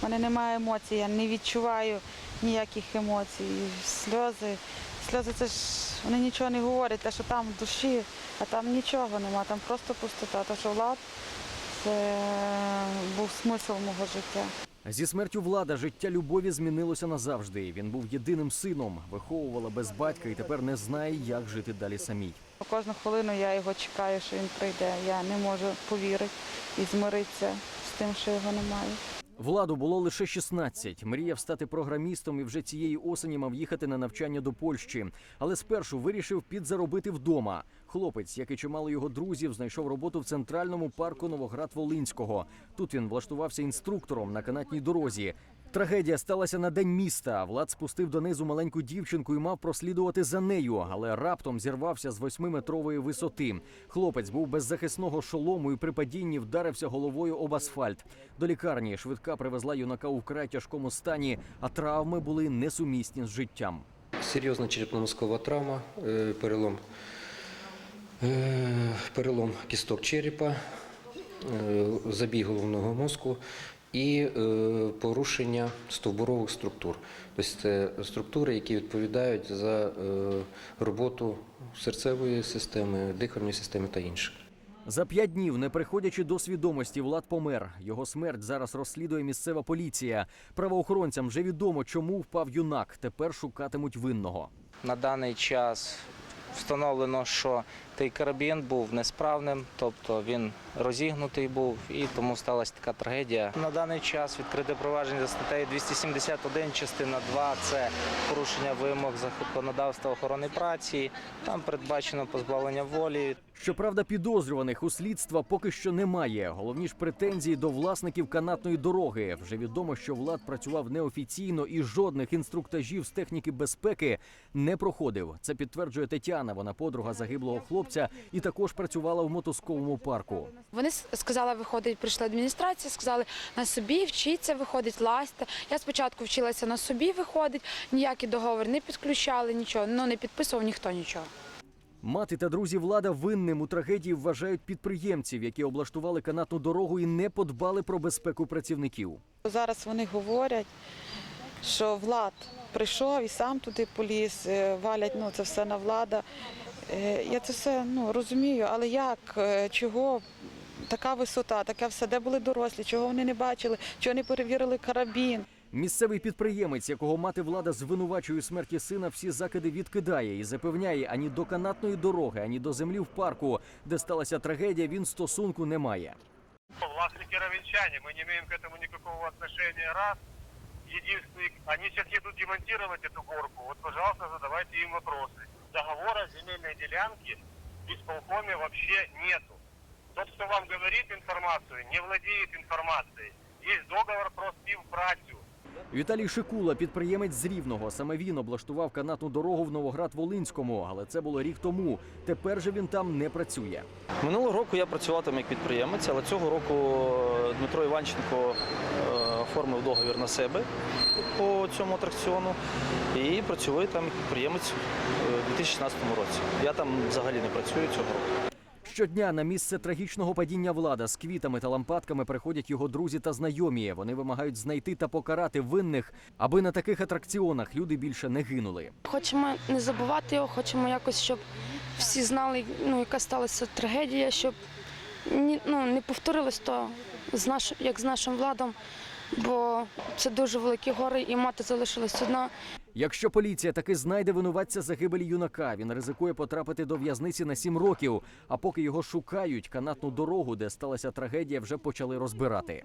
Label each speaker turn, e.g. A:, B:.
A: в мене немає емоцій, я не відчуваю ніяких емоцій. Сльози. Сльози це ж вони нічого не говорять, те, що там в душі, а там нічого нема, там просто пустота. Те, що влад це був смисл мого життя.
B: Зі смертю влада життя любові змінилося назавжди. Він був єдиним сином, виховувала без батька і тепер не знає, як жити далі самій.
A: Кожну хвилину я його чекаю, що він прийде. Я не можу повірити і змиритися з тим, що його немає.
B: Владу було лише 16. Мріяв стати програмістом і вже цієї осені мав їхати на навчання до Польщі. Але спершу вирішив підзаробити вдома. Хлопець, як і чимало його друзів, знайшов роботу в центральному парку Новоград-Волинського. Тут він влаштувався інструктором на канатній дорозі. Трагедія сталася на день міста. Влад спустив донизу маленьку дівчинку і мав прослідувати за нею, але раптом зірвався з восьмиметрової висоти. Хлопець був без захисного шолому і при падінні вдарився головою об асфальт. До лікарні швидка привезла юнака у вкрай тяжкому стані, а травми були несумісні з життям.
C: Серйозна черепно-мозкова травма, е, перелом, е, перелом кісток черепа, е, забій головного мозку і е, порушення стовбурових структур. Тобто це структури, які відповідають за е, роботу серцевої системи, дихальної системи та інших.
B: За п'ять днів, не приходячи до свідомості, Влад помер. Його смерть зараз розслідує місцева поліція. Правоохоронцям вже відомо, чому впав юнак. Тепер шукатимуть винного.
D: На даний час встановлено, що той карабін був несправним, тобто він розігнутий був, і тому сталася така трагедія. На даний час відкрите провадження за статтею 271, частина 2 – це порушення вимог законодавства охорони праці. Там передбачено позбавлення волі.
B: Щоправда, підозрюваних у слідства поки що немає. Головні ж претензії до власників канатної дороги. Вже відомо, що влад працював неофіційно і жодних інструктажів з техніки безпеки не проходив. Це підтверджує Тетяна. Вона подруга загиблого хлопця і також працювала в мотузковому парку.
E: Вони сказали, виходить, прийшла адміністрація, сказали на собі, вчіться, виходить, лазьте. Я спочатку вчилася на собі, виходить, ніякий договор не підключали, нічого, ну не підписував ніхто нічого.
B: Мати та друзі влада винним у трагедії вважають підприємців, які облаштували канатну дорогу і не подбали про безпеку працівників.
A: Зараз вони говорять, що влад прийшов і сам туди поліз, е, валять ну, це все на влада. Е, Я це все ну, розумію, але як, е, чого така висота, таке все, де були дорослі, чого вони не бачили, чого не перевірили карабін.
B: Місцевий підприємець, якого мати влада звинувачує у смерті сина, всі закиди відкидає і запевняє, ані до канатної дороги, ані до землі в парку, де сталася трагедія, він стосунку не має.
F: Властники ровенчане, мы не имеем к этому никакого отношения, раз Единственный, они сейчас едут демонтировать эту горку, вот, пожалуйста, задавайте им вопросы. Договора земельной делянки в исполкоме вообще нету. Тот, кто вам говорит информацию, не владеет информацией. Есть договор про співпрацю.
B: Віталій Шикула, підприємець з Рівного. Саме він облаштував канатну дорогу в Новоград-Волинському, але це було рік тому. Тепер же він там не працює.
G: Минулого року я працював там як підприємець, але цього року е, Дмитро Іванченко е, оформив договір на себе по цьому атракціону і працює там підприємець е, у 2016 році. Я там взагалі не працюю цього року.
B: Щодня на місце трагічного падіння влада з квітами та лампадками приходять його друзі та знайомі. Вони вимагають знайти та покарати винних, аби на таких атракціонах люди більше не гинули.
E: Хочемо не забувати його, хочемо якось, щоб всі знали, ну, яка сталася трагедія, щоб ні, ну, не повторилось то з наш, як з нашим владом, бо це дуже великі гори, і мати залишилась одна.
B: Якщо поліція таки знайде винуватця загибелі юнака, він ризикує потрапити до в'язниці на сім років. А поки його шукають, канатну дорогу, де сталася трагедія, вже почали розбирати.